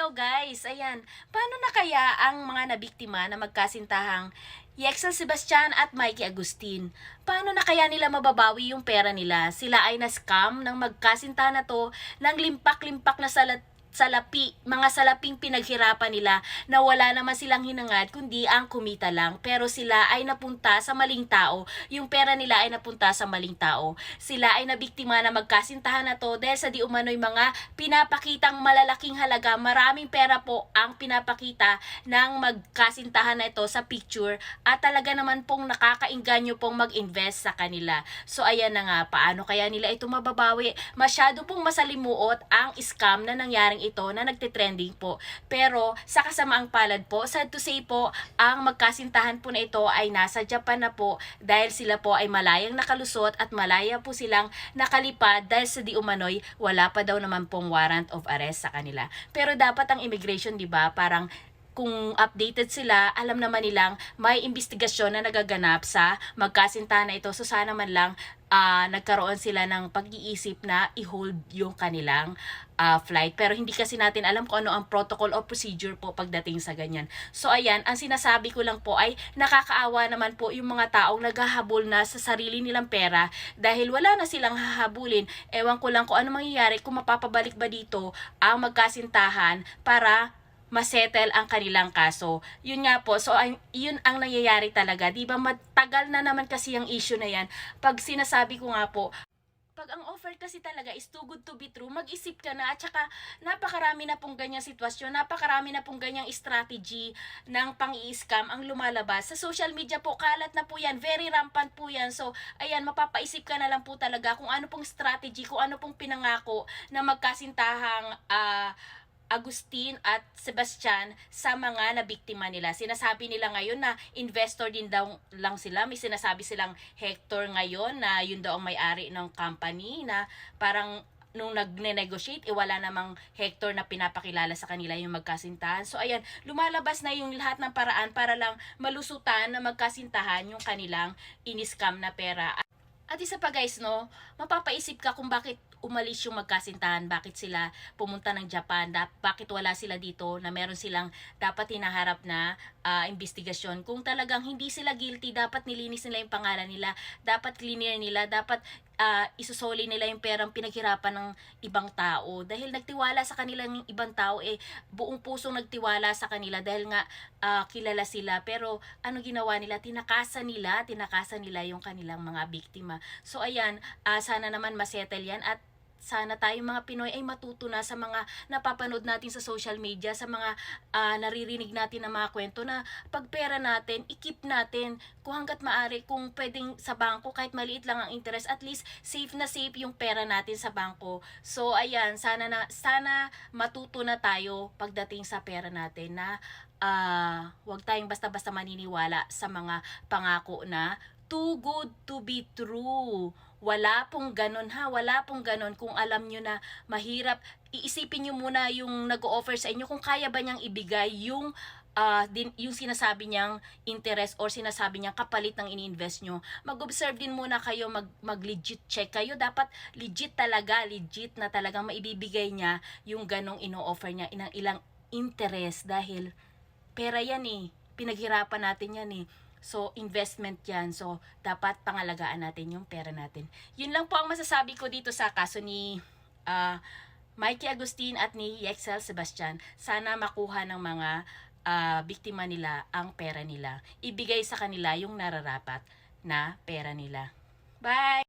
hello guys. Ayan, paano na kaya ang mga nabiktima na magkasintahang Yexel Sebastian at Mikey Agustin? Paano na kaya nila mababawi yung pera nila? Sila ay na-scam ng magkasintahan na to ng limpak-limpak na salat salapi, mga salaping pinaghirapan nila na wala naman silang hinangad kundi ang kumita lang. Pero sila ay napunta sa maling tao. Yung pera nila ay napunta sa maling tao. Sila ay nabiktima na magkasintahan na to dahil sa di umano'y mga pinapakitang malalaking halaga. Maraming pera po ang pinapakita ng magkasintahan na ito sa picture at talaga naman pong nakakainganyo pong mag-invest sa kanila. So ayan na nga, paano kaya nila ito mababawi? Masyado pong masalimuot ang scam na nangyaring ito na nagtitrending po. Pero sa kasamaang palad po, sad to say po, ang magkasintahan po na ito ay nasa Japan na po dahil sila po ay malayang nakalusot at malaya po silang nakalipad dahil sa di umano'y wala pa daw naman pong warrant of arrest sa kanila. Pero dapat ang immigration, di ba, parang kung updated sila, alam naman nilang may investigasyon na nagaganap sa magkasintahan na ito. So sana man lang ah, nagkaroon sila ng pag-iisip na i-hold yung kanilang ah, flight. Pero hindi kasi natin alam kung ano ang protocol o procedure po pagdating sa ganyan. So ayan, ang sinasabi ko lang po ay nakakaawa naman po yung mga taong naghahabol na sa sarili nilang pera dahil wala na silang hahabulin. Ewan ko lang kung ano mangyayari kung mapapabalik ba dito ang magkasintahan para masettle ang kanilang kaso. Yun nga po, so ay, yun ang nangyayari talaga. Di ba matagal na naman kasi ang issue na yan. Pag sinasabi ko nga po, pag ang offer kasi talaga is too good to be true, mag-isip ka na at saka napakarami na pong ganyang sitwasyon, napakarami na pong ganyang strategy ng pang-i-scam ang lumalabas. Sa social media po, kalat na po yan, very rampant po yan. So, ayan, mapapaisip ka na lang po talaga kung ano pong strategy, kung ano pong pinangako na magkasintahang ah, Agustin at Sebastian sa mga nabiktima nila. Sinasabi nila ngayon na investor din daw lang sila. May sinasabi silang Hector ngayon na yun daw ang may-ari ng company na parang nung nagne-negotiate, eh, wala namang Hector na pinapakilala sa kanila yung magkasintahan. So, ayan, lumalabas na yung lahat ng paraan para lang malusutan na magkasintahan yung kanilang iniscam na pera. At isa pa guys, no, mapapaisip ka kung bakit umalis yung magkasintahan, bakit sila pumunta ng Japan, da- bakit wala sila dito na meron silang dapat hinaharap na ah, investigasyon. Kung talagang hindi sila guilty, dapat nilinis nila yung pangalan nila, dapat clear nila, dapat ah, isusoli nila yung perang pinaghirapan ng ibang tao. Dahil nagtiwala sa kanilang ibang tao, eh, buong pusong nagtiwala sa kanila dahil nga ah, kilala sila. Pero ano ginawa nila? Tinakasan nila, tinakasan nila yung kanilang mga biktima. So ayan, ah, sana naman masettle yan at sana tayong mga Pinoy ay matuto na sa mga napapanood natin sa social media, sa mga ah, naririnig natin na mga kwento na pag pera natin, ikip natin kung hanggat maari, kung pwedeng sa bangko, kahit maliit lang ang interest, at least safe na safe yung pera natin sa bangko. So ayan, sana na sana matuto na tayo pagdating sa pera natin na ah, wag tayong basta-basta maniniwala sa mga pangako na too good to be true. Wala pong ganon ha, wala pong ganon kung alam nyo na mahirap. Iisipin nyo muna yung nag-offer sa inyo kung kaya ba niyang ibigay yung ah, din, yung sinasabi niyang interest or sinasabi niyang kapalit ng ini-invest nyo. Mag-observe din muna kayo, mag, mag-legit check kayo. Dapat legit talaga, legit na talagang maibibigay niya yung ganong ino-offer niya, inang ilang interest dahil pera yan eh. Pinaghirapan natin yan eh. So, investment yan. So, dapat pangalagaan natin yung pera natin. Yun lang po ang masasabi ko dito sa kaso ni ah, Mikey Agustin at ni Yexel Sebastian. Sana makuha ng mga ah, biktima nila ang pera nila. Ibigay sa kanila yung nararapat na pera nila. Bye!